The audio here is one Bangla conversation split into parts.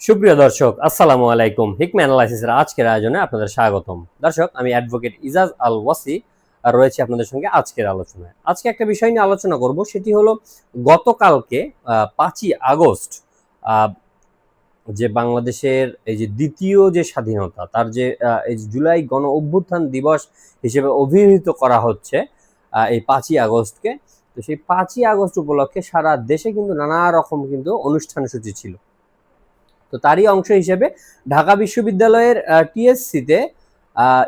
সুপ্রিয় দর্শক, আসসালামু আলাইকুম। হিকমা অ্যানালাইসিসের আজকের আয়োজনে আপনাদের স্বাগতম। দর্শক, আমি অ্যাডভোকেট ইজাজ আল ওয়াসি আর রয়েছে আপনাদের সঙ্গে আজকের আলোচনায়। আজকে একটা বিষয় নিয়ে আলোচনা করব, সেটি হলো গতকালকে পাঁচই আগস্ট যে বাংলাদেশের এই যে দ্বিতীয় যে স্বাধীনতা, তার যে এই জুলাই গণ অভ্যুত্থান দিবস হিসেবে অভিহিত করা হচ্ছে এই পাঁচই আগস্টকে। তো সেই পাঁচই আগস্ট উপলক্ষে সারা দেশে কিন্তু নানা রকম কিন্তু অনুষ্ঠান সূচি ছিল। তো তারই অংশ হিসেবে ঢাকা বিশ্ববিদ্যালয়ের টিএসসিতে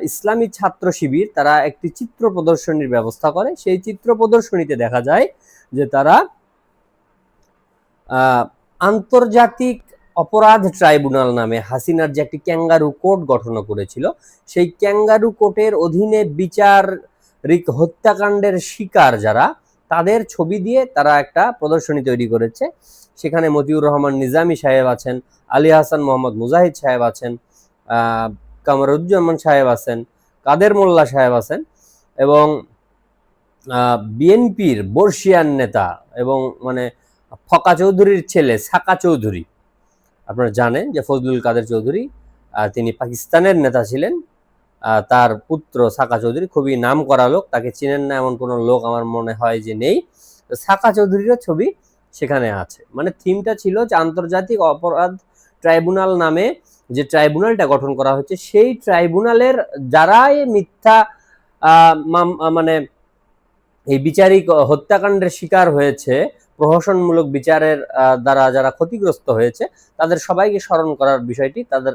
ইসলামী ছাত্র শিবির তারা একটি চিত্র প্রদর্শনীর ব্যবস্থা করে। সেই চিত্র প্রদর্শনীতে দেখা যায় যে তারা আন্তর্জাতিক অপরাধ ট্রাইব্যুনাল নামে হাসিনার যে একটি ক্যাঙ্গারু কোর্ট গঠন করেছিল, সেই ক্যাঙ্গারু কোর্টের অধীনে বিচারিক হত্যাকাণ্ডের শিকার যারা তাদের ছবি দিয়ে তারা একটা প্রদর্শনী তৈরি করেছে। সেখানে মতিউর রহমান নিজামী সাহেব আছেন, আলী হাসান মোহাম্মদ মুজাহিদ সাহেব আছেন কামরুজ্জামান সাহেব আছেন, কাদের মোল্লা সাহেব আছেন এবং বিএনপির বর্ষিয়ান নেতা এবং মানে ফকা চৌধুরীর ছেলে সাকা চৌধুরী। আপনারা জানেন যে ফজলুল কাদের চৌধুরী তিনি পাকিস্তানের নেতা ছিলেন। তার পুত্র সাকা চৌধুরী খুবই নাম করা লোক, তাকে চিনেন না এমন কোনো লোক আমার মনে হয় যে নেই। সাকা চৌধুরীরও ছবি সেখানে আছে। মানে থিমটা ছিল যে আন্তর্জাতিক অপরাধ ট্রাইব্যুনাল নামে যে ট্রাইব্যুনালটা গঠন করা হচ্ছে সেই ট্রাইব্যুনালের যারাই মিথ্যা মানে এই বিচারিক হত্যাকাণ্ডের শিকার হয়েছে প্রহসনমূলক বিচারের দ্বারা যারা ক্ষতিগ্রস্ত হয়েছে তাদের সবাইকে স্মরণ করার বিষয়টি তাদের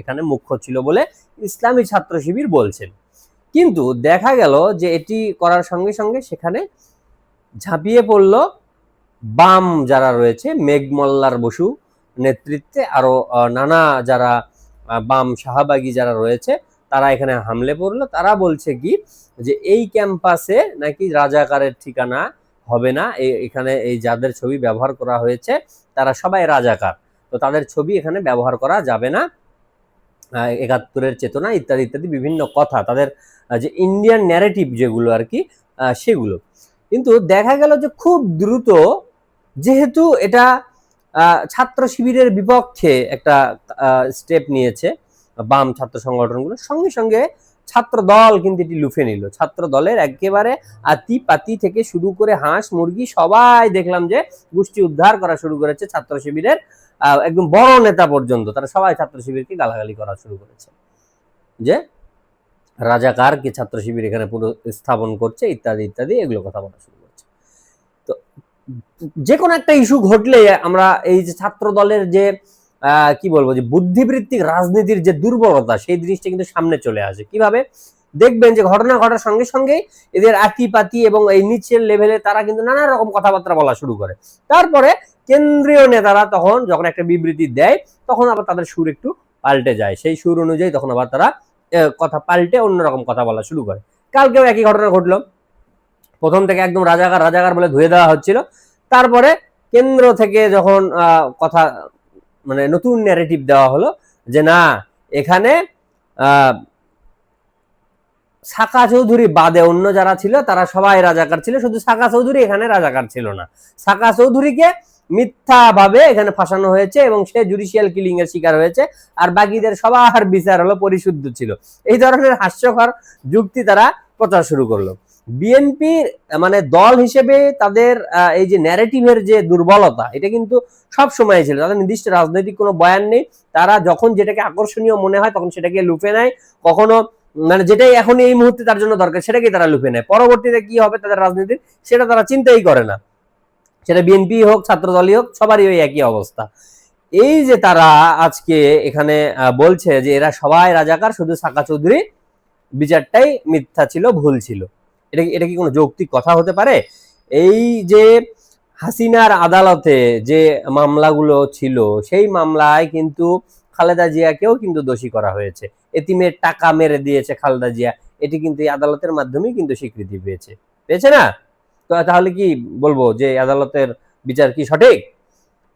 এখানে মুখ্য ছিল বলে ইসলামী ছাত্র শিবির বলছেন। কিন্তু দেখা গেল যে এটি করার সঙ্গে সঙ্গে সেখানে ঝাঁপিয়ে পড়ল বাম যারা রয়েছে মেঘমল্লার বসু নেতৃত্বে আরও আহ, নানা যারা বাম শাহবাগী যারা রয়েছে তারা এখানে হামলে পড়ল। তারা বলছে কি? যে এই ক্যাম্পাসে নাকি রাজাকারের ঠিকানা হবে না। এখানে এই যাদের ছবি ব্যবহার করা হয়েছে, তারা সবাই রাজাকার। তো তাদের ছবি এখানে ব্যবহার করা যাবে না। একাত্তরের চেতনা ইত্যাদি ইত্যাদি বিভিন্ন কথা। তাদের যে ইন্ডিয়ান ন্যারেটিভ যেগুলো আর কি সেগুলো। কিন্তু দেখা গেল যে খুব দ্রুত, যেহেতু এটা ছাত্র শিবিরের বিপক্ষে একটা স্টেপ নিয়েছে, বাম ছাত্র সংগঠনগুলো, সঙ্গে সঙ্গে ছাত্র দল কিন্তু এটি লুফে নিল। ছাত্র দলের একেবারে আতি পাতি থেকে শুরু করে হাঁস, মুরগি সবাই দেখলাম যে গোষ্ঠী উদ্ধার করা শুরু করেছে ছাত্র শিবিরের একদম বড় নেতা পর্যন্ত। তারা সবাই ছাত্র শিবিরকে গালাগালি করা শুরু করেছে। যে রাজাকার কি ছাত্র শিবির এখানে পুরো স্থাপন করছে, ইত্যাদি ইত্যাদি, এগুলো কথা বলা শুরু করছে। তো, যে কোনো একটা ইস্যু ঘটলে আমরা এই যে ছাত্র দলের যে কি বলব, যে বুদ্ধিবৃত্তিক রাজনীতির যে দুর্বলতা, সেই জিনিসটা কিন্তু সামনে চলে আসে। কীভাবে? দেখবেন যে ঘটনা ঘটার সঙ্গে সঙ্গে এদের আতি পাতি এবং এই নিচের লেভেলে তারা কিন্তু নানা রকম কথাবার্তা বলা শুরু করে। তারপরে কেন্দ্রীয় নেতারা তখন যখন একটা বিবৃতি দেয়, তখন আবার তাদের সুর একটু পাল্টে যায়। সেই সুর অনুযায়ী তখন আবার তারা কথা পাল্টে অন্যরকম কথা বলা শুরু করে। কালকেও একই ঘটনা ঘটলো। প্রথম থেকে একদম রাজাকার রাজাকার বলে ধুয়ে দেওয়া হচ্ছিল। তারপরে কেন্দ্র থেকে যখন কথা মানে নতুন ন্যারেটিভ দেওয়া হলো যে না, এখানে সাকা চৌধুরী বাদে অন্য যারা ছিল, তারা সবাই রাজাকার ছিল, শুধু সাকা চৌধুরী এখানে রাজাকার ছিল না। সাকা চৌধুরীকে মিথ্যা ভাবে এখানে ফাঁসানো হয়েছে এবং সে জুডিশিয়াল কিলিং এর শিকার হয়েছে, আর বাকিদের সবার বিচার হলো পরিশুদ্ধ ছিল। এই ধরনের হাস্যকর যুক্তি তারা প্রচার শুরু করল। বিএনপির মানে দল হিসেবে তাদের এই যে ন্যারেটিভের যে দুর্বলতা, এটা কিন্তু সব সময় ছিল। তাদের নির্দিষ্ট রাজনৈতিক কোনো বয়ান নেই। তারা যখন যেটাকে আকর্ষণীয় মনে হয়, তখন সেটাকে লুফে নেয়। কখনো মানে যেটাই এখন এই মুহূর্তে তার জন্য দরকার সেটাকে তারা লুপে নেয়। পরবর্তীতে কি হবে তাদের রাজনীতির, সেটা তারা চিন্তাই করে না। সেটা বিএনপি হোক, ছাত্রদলই হোক, সবারই ওই একই অবস্থা। এই যে তারা আজকে এখানে বলছে যে এরা সবাই রাজাকার, শুধু সাকা চৌধুরী, বিচারটাই মিথ্যা ছিল, ভুল ছিল। এটা এটা কি কোনো যৌক্তিক কথা হতে পারে? এই যে হাসিনার আদালতে যে মামলাগুলো ছিল, সেই মামলায় কিন্তু খালেদা জিয়াকেও কিন্তু দোষী করা হয়েছে। এতিমের টাকা মেরে দিয়েছে খালেদা জিয়া। এটি কিন্তু এই আদালতের মাধ্যমেই কিন্তু স্বীকৃতি পেয়েছে। পেয়েছে না? তো তাহলে কি বলব যে আদালতের বিচার কি সঠিক?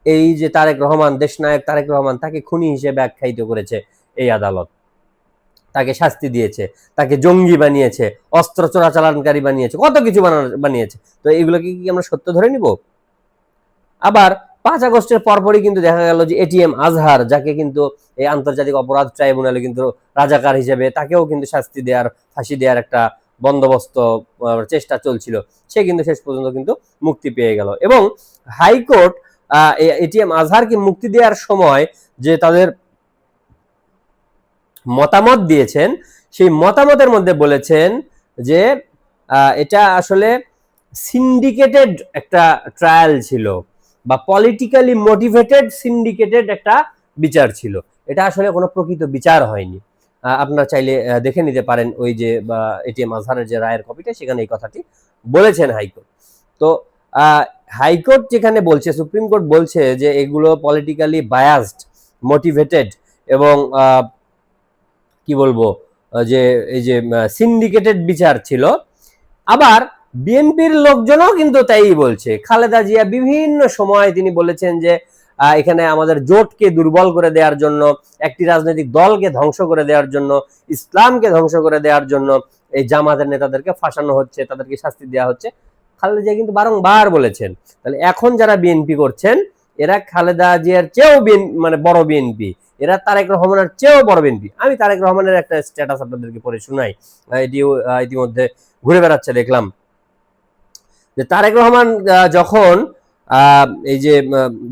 এই যে তারেক রহমান, দেশনায়ক তারেক রহমান তাকে খুনি হিসেবে আখ্যায়িত করেছে এই আদালত। তাকে শাস্তি দিয়েছে, তাকে জঙ্গি বানিয়েছে, অস্ত্র চোরাচালানকারী বানিয়েছে, কত কিছু বানিয়েছে। তো এগুলোকে কি আমরা সত্য ধরে নিব? আবার পাঁচ আগস্টের পরপরই কিন্তু দেখা গেল যে এটিএম আজহার, যাকে কিন্তু এই আন্তর্জাতিক অপরাধ ট্রাইব্যুনালে কিন্তু রাজাকার হিসেবে তাকেও কিন্তু শাস্তি দেওয়ার ফাঁসি দেওয়ার একটা বন্দোবস্ত চেষ্টা চলছিল। সে কিন্তু শেষ পর্যন্ত কিন্তু মুক্তি পেয়ে গেল। এবং হাইকোর্ট এটিএম আজহারকে মুক্তি দেওয়ার সময় যে তাদের মতামত দিয়েছেন, সেই মতামতের মধ্যে বলেছেন যে এটা আসলে সিন্ডিকেটেড একটা ট্রায়াল ছিল বা পলিটিক্যালি মোটিভেটেড সিন্ডিকেটেড একটা বিচার ছিল। এটা আসলে কোনো প্রকৃত বিচার হয়নি। আপনারা চাইলে দেখে নিতে পারেন ওই যে এটিএম আজহারের যে রায়ের কপিটা, সেখানে এই কথাটি বলেছেন হাইকোর্ট। তো হাইকোর্ট যেখানে বলছে, সুপ্রিম কোর্ট বলছে যে, এগুলো পলিটিক্যালি বায়াসড মোটিভেটেড এবং কি বলব যে, এই যে সিন্ডিকেটেড বিচার ছিল। আবার বিএনপির লোকজনও কিন্তু তাই বলছে। খালেদা জিয়া বিভিন্ন সময় তিনি বলেছেন যে এখানে আমাদের জোটকে দুর্বল করে দেওয়ার জন্য, একটি রাজনৈতিক দলকে ধ্বংস করে দেওয়ার জন্য, ইসলামকে ধ্বংস করে দেওয়ার জন্য এই জামাতের নেতাদেরকে ফাঁসানো হচ্ছে, তাদেরকে শাস্তি দেওয়া হচ্ছে। খালেদা জিয়া কিন্তু বারংবার বলেছেন। তাহলে এখন যারা বিএনপি করছেন এরা খালেদা জিয়ার চেয়েও মানে বড় বিএনপি। এরা তারেক রহমানের চেয়েও বড় বিএনপি। আমি তারেক রহমানের একটা স্ট্যাটাস আপনাদেরকে পড়ে শোনাই। এটিও ইতিমধ্যে ঘুরে বেড়াচ্ছে, দেখলাম। যে তারেক রহমান যখন এই যে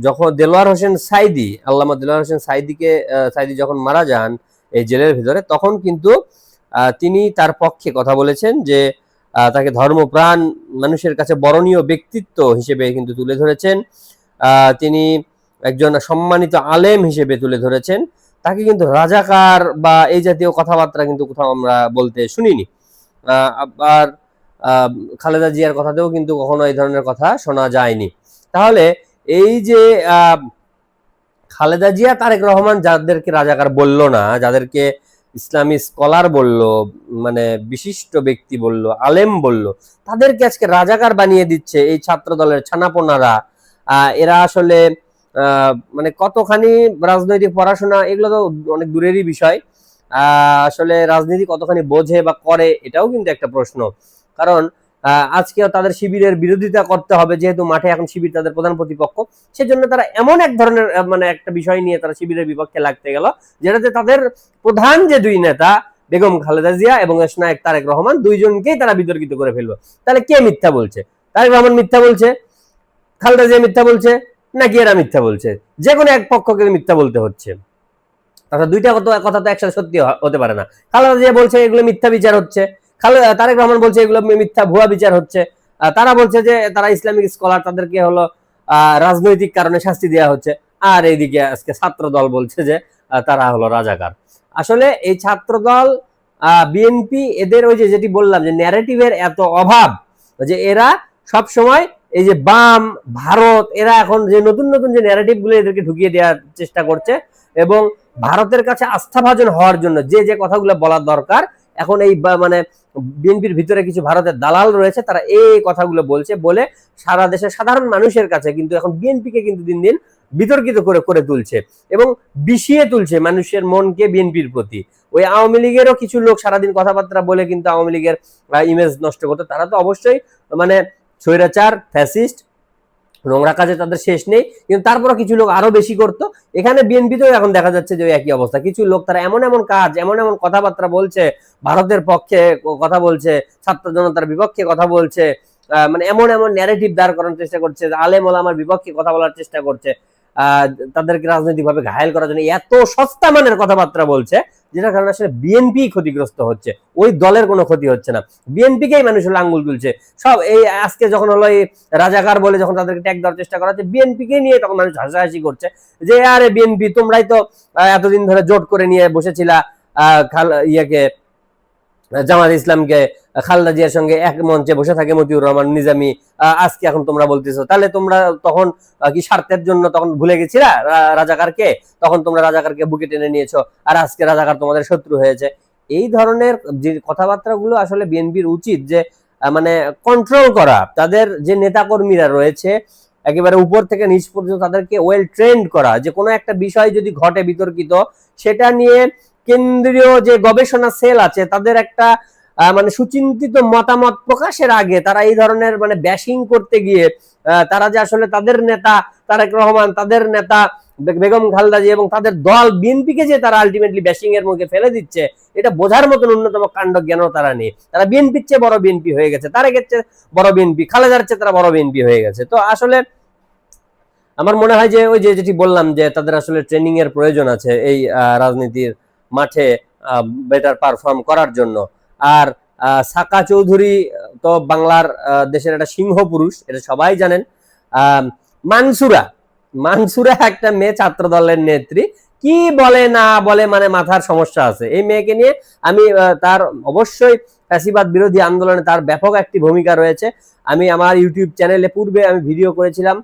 যখন দেলোয়ার হোসেন সাইদি, আল্লামা দেলোয়ার হোসেন সাইদিকে সাইদি যখন মারা যান এই জেলের ভিতরে, তখন কিন্তু তিনি তার পক্ষে কথা বলেছেন যে তাকে ধর্মপ্রাণ মানুষের কাছে বরণীয় ব্যক্তিত্ব হিসেবে কিন্তু তুলে ধরেছেন। তিনি একজন সম্মানিত আলেম হিসেবে তুলে ধরেছেন। তাকে কিন্তু রাজাকার বা এই জাতীয় কথাবার্তা কিন্তু কোথাও আমরা বলতে শুনিনি। আবার খালেদা জিয়ার কথাতেও কিন্তু কখনো এই ধরনের কথা শোনা যায়নি। তাহলে এই যে খালেদা জিয়া, তারেক রহমান যাদেরকে রাজাকার বলল না, যাদেরকে ইসলামী স্কলার বলল মানে বিশিষ্ট ব্যক্তি বলল, আলেম বলল, তাদেরকে আজকে রাজাকার বানিয়ে দিচ্ছে এই ছাত্র দলের ছানাপোনারা এরা আসলে মানে কতখানি রাজনৈতিক পড়াশোনা, এগুলো তো অনেক দূরেরই বিষয়। আসলে রাজনীতি কতখানি বোঝে বা করে, এটাও কিন্তু একটা প্রশ্ন। কারণ আজকেও তাদের শিবিরের বিরোধিতা করতে হবে, যেহেতু মাঠে এখন শিবির তাদের প্রধান প্রতিপক্ষ। সেজন্য তারা এমন এক ধরনের মানে একটা বিষয় নিয়ে তারা শিবিরের বিপক্ষে লাগতে গেল, যেটাতে তাদের প্রধান যে দুই নেতা, বেগম খালেদা জিয়া এবং নায়ক তারেক রহমান, দুইজনকেই তারা বিতর্কিত করে ফেলল তাহলে কে মিথ্যা বলছে? তারেক রহমান মিথ্যা বলছে। খালেদা জিয়া মিথ্যা বলছে, নাকি এরা মিথ্যা বলছে? যে কোনো এক পক্ষকে মিথ্যা বলতে হচ্ছে। অর্থাৎ দুইটা কথা তো একসাথে সত্যি হতে পারে না। খালেদা জিয়া বলছে এগুলো মিথ্যা বিচার হচ্ছে তারেক রহমান বলছে এগুলো মিথ্যা ভুয়া বিচার হচ্ছে তারা বলছে যে তারা ইসলামিক স্কলার, তাদেরকে হলো রাজনৈতিক কারণে শাস্তি দেওয়া হচ্ছে। আর এইদিকে আজকে ছাত্র দল বলছে যে তারা হলো রাজাকার। আসলে এই ছাত্র দল বিএনপি, এদের ওই যে যেটি বললাম যে ন্যারেটিভের এত অভাব, যে এরা সব সময় এই যে বাম, ভারত, এরা এখন যে নতুন নতুন যে ন্যারেটিভগুলো এদেরকে ঢুকিয়ে দেওয়ার চেষ্টা করছে এবং ভারতের কাছে আস্থাভাজন হওয়ার জন্য যে যে কথাগুলো বলার দরকার, এখন এই মানে বিএনপির ভিতরে কিছু ভারতের দালাল রয়েছে, তারা এই কথাগুলো বলছে বলে সারা দেশের সাধারণ মানুষের কাছে কিন্তু এখন বিএনপিকে কিন্তু দিন দিন বিতর্কিত করে করে তুলছে এবং বিষিয়ে তুলছে মানুষের মনকে বিএনপির প্রতি। ওই আওয়ামী লীগেরও কিছু লোক সারাদিন কথাবার্তা বলে কিন্তু আওয়ামী লীগের ইমেজ নষ্ট করতো, তারা তো অবশ্যই মানে স্বৈরাচার ফ্যাসিস্ট নোংরা কাজে তাদের শেষ নেই। কিন্তু তারপরে কিছু লোক আরও বেশি করত। এখানে বিএনপিতেও এখন দেখা যাচ্ছে যে একই অবস্থা। কিছু লোক তারা এমন এমন কাজ, এমন এমন কথাবার্তা বলছে, ভারতের পক্ষে কথা বলছে, ছাত্র জনতার বিপক্ষে কথা বলছে মানে এমন এমন ন্যারেটিভ দাঁড় করানোর চেষ্টা করছে, আলেম ওলামার বিপক্ষে কথা বলার চেষ্টা করছে। তাদেরকে রাজনৈতিকভাবে ঘায়েল করার জন্য এত সস্তা মানের কথাবার্তা বলছে যেটার কারণে আসলে বিএনপি ক্ষতিগ্রস্ত হচ্ছে। ওই দলের কোনো ক্ষতি হচ্ছে না। বিএনপিকেই মানুষ আঙ্গুল তুলছে সব এই আজকে যখন হলো এই রাজাকার বলে যখন তাদেরকে ট্যাগ দেওয়ার চেষ্টা করা হচ্ছে বিএনপিকে নিয়ে তখন মানুষ হাসাহাসি করছে যে আরে বিএনপি তোমরাই তো এতদিন ধরে জোট করে নিয়ে বসেছিলা আহ, খাল ইয়েকে জামাত ইসলামকে খালেদা জিয়ার সঙ্গে এক মঞ্চে বসে থাকে মতিউর রহমান, নিজামী আজকে এখন তোমরা বলতেছো। তাহলে তোমরা তখন কি স্বার্থের জন্য তখন ভুলে গেছিলা রাজাকারকে? তখন তোমরা রাজাকারকে বুকে টেনে নিয়েছো, আর আজকে রাজাকার তোমাদের শত্রু হয়েছে। এই ধরনের যে কথাবার্তাগুলো আসলে বিএনপির উচিত যে মানে কন্ট্রোল করা, তাদের যে নেতাকর্মীরা রয়েছে, একেবারে উপর থেকে নিচ পর্যন্ত তাদেরকে ওয়েল ট্রেন্ড করা, যে কোনো একটা বিষয় যদি ঘটে বিতর্কিত, সেটা নিয়ে কেন্দ্রীয় যে গবেষণা সেল আছে, তাদের একটা মানে সুচিন্তিত মতামত প্রকাশের আগে তারা এই ধরনের মানে ব্যাশিং করতে গিয়ে তারা যে আসলে তাদের নেতা তারেক রহমান, তাদের নেতা বেগম খালেদা জি এবং তাদের দল বিএনপিকে যে তারা আলটিমেটলি ব্যাশিং এর মুখে ফেলে দিচ্ছে, এটা বোঝার মতন অন্যতম কাণ্ড জ্ঞানও তারা নেই? তারা বিএনপির চেয়ে বড় বিএনপি হয়ে গেছে, তারেকের চেয়ে বড় বিএনপি খালেদার চেয়ে তারা বড় বিএনপি হয়ে গেছে। তো আসলে আমার মনে হয় যে ওই যে যেটি বললাম যে তাদের আসলে ট্রেনিং এর প্রয়োজন আছে এই রাজনীতির মাঠে বেটার পারফর্ম করার জন্য। আর সাকা চৌধুরী তো বাংলার দেশের একটা সিংহ পুরুষ, এটা সবাই জানেন। মানসুরা মানসুরা একটা মেয়ে ছাত্র দলের নেত্রী। কি বলে, না বলে মানে মাথার সমস্যা আছে। এই মেয়েকে নিয়ে আমি তার অবশ্যই ফ্যাসিবাদ বিরোধী আন্দোলনে তার ব্যাপক একটি ভূমিকা রয়েছে। আমি আমার ইউটিউব চ্যানেলে পূর্বে আমি ভিডিও করেছিলাম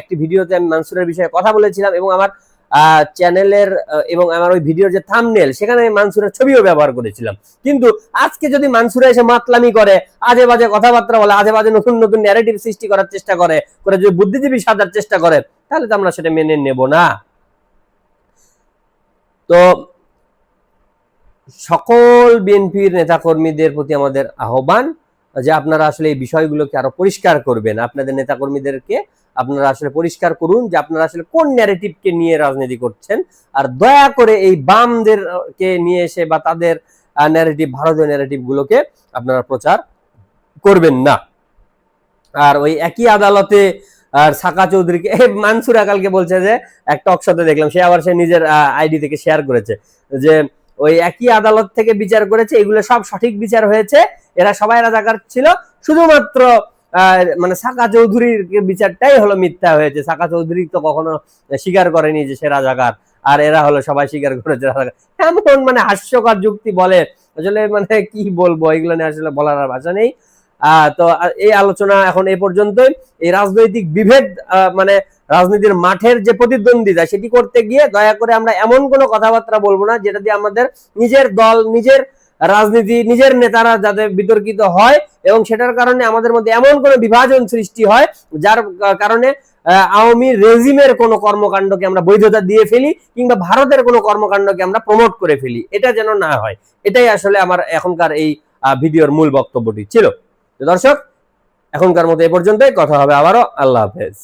একটি ভিডিওতে আমি মানসুরের বিষয়ে কথা বলেছিলাম এবং আমার চ্যানেলের এবং আমার ওই ভিডিওর যে থামনেল সেখানে আমি মানসুরের ছবিও ব্যবহার করেছিলাম। কিন্তু আজকে যদি মানসুরা এসে মাতলামি করে আজে বাজে কথাবার্তা বলে আজে বাজে নতুন নতুন ন্যারেটিভ সৃষ্টি করার চেষ্টা করে করে যদি বুদ্ধিজীবী সাজার চেষ্টা করে, তাহলে তো আমরা সেটা মেনে নেব না। তো সকল বিএনপির নেতাকর্মীদের প্রতি আমাদের আহ্বান যে আপনারা আসলে এই বিষয়গুলোকে আরও পরিষ্কার করবেন। আপনাদের নেতাকর্মীদেরকে আপনারা আসলে পরিষ্কার করুন যে আপনারা আসলে কোন ন্যারেটিভকে নিয়ে রাজনীতি করছেন। আর দয়া করে এই বামদেরকে নিয়ে এসে বা তাদের ন্যারেটিভ ভারতীয় ন্যারেটিভ গুলোকে আপনারা প্রচার করবেন না। আর ওই একই আদালতে, আর সাকা চৌধুরীকে মানসুরা কালকে বলছে যে একটা অকশতে দেখলাম, সে আবার সে নিজের আইডি থেকে শেয়ার করেছে। যে ওই একই আদালত থেকে বিচার করেছে, এগুলো সব সঠিক বিচার হয়েছে, এরা সবাই রাজাকার ছিল, শুধুমাত্র মানে সাকা চৌধুরীর বিচারটাই হলো মিথ্যা হয়েছে। সাকা চৌধুরী তো কখনো স্বীকার করেনি যে সে রাজাকার, আর এরা হলো সবাই স্বীকার করেছে রাজাকার। এমন মানে হাস্যকর যুক্তি বলে। আসলে মানে কি বলব, এগুলো নিয়ে আসলে বলার আর ভাষা নেই। তো এই আলোচনা এখন এই পর্যন্তই। এই রাজনৈতিক বিভেদ মানে রাজনীতির মাঠের যে প্রতিদ্বন্দ্বিতা, সেটি করতে গিয়ে দয়া করে আমরা এমন কোনো কথাবার্তা বলব না, যেটা দিয়ে আমাদের নিজের দল, নিজের রাজনীতি, নিজের নেতারা যাতে বিতর্কিত হয়। এবং সেটার কারণে আমাদের মধ্যে এমন কোনো বিভাজন সৃষ্টি হয়, যার কারণে আওয়ামী রেজিমের কোনো কর্মকাণ্ডকে আমরা বৈধতা দিয়ে ফেলি কিংবা ভারতের কোনো কর্মকাণ্ডকে আমরা প্রমোট করে ফেলি। এটা যেন না হয়। এটাই আসলে আমার এখনকার এই ভিডিওর মূল বক্তব্যটি ছিল। দর্শক, এখনকার মতো এ পর্যন্তই। কথা হবে আবারও। আল্লাহ হাফেজ।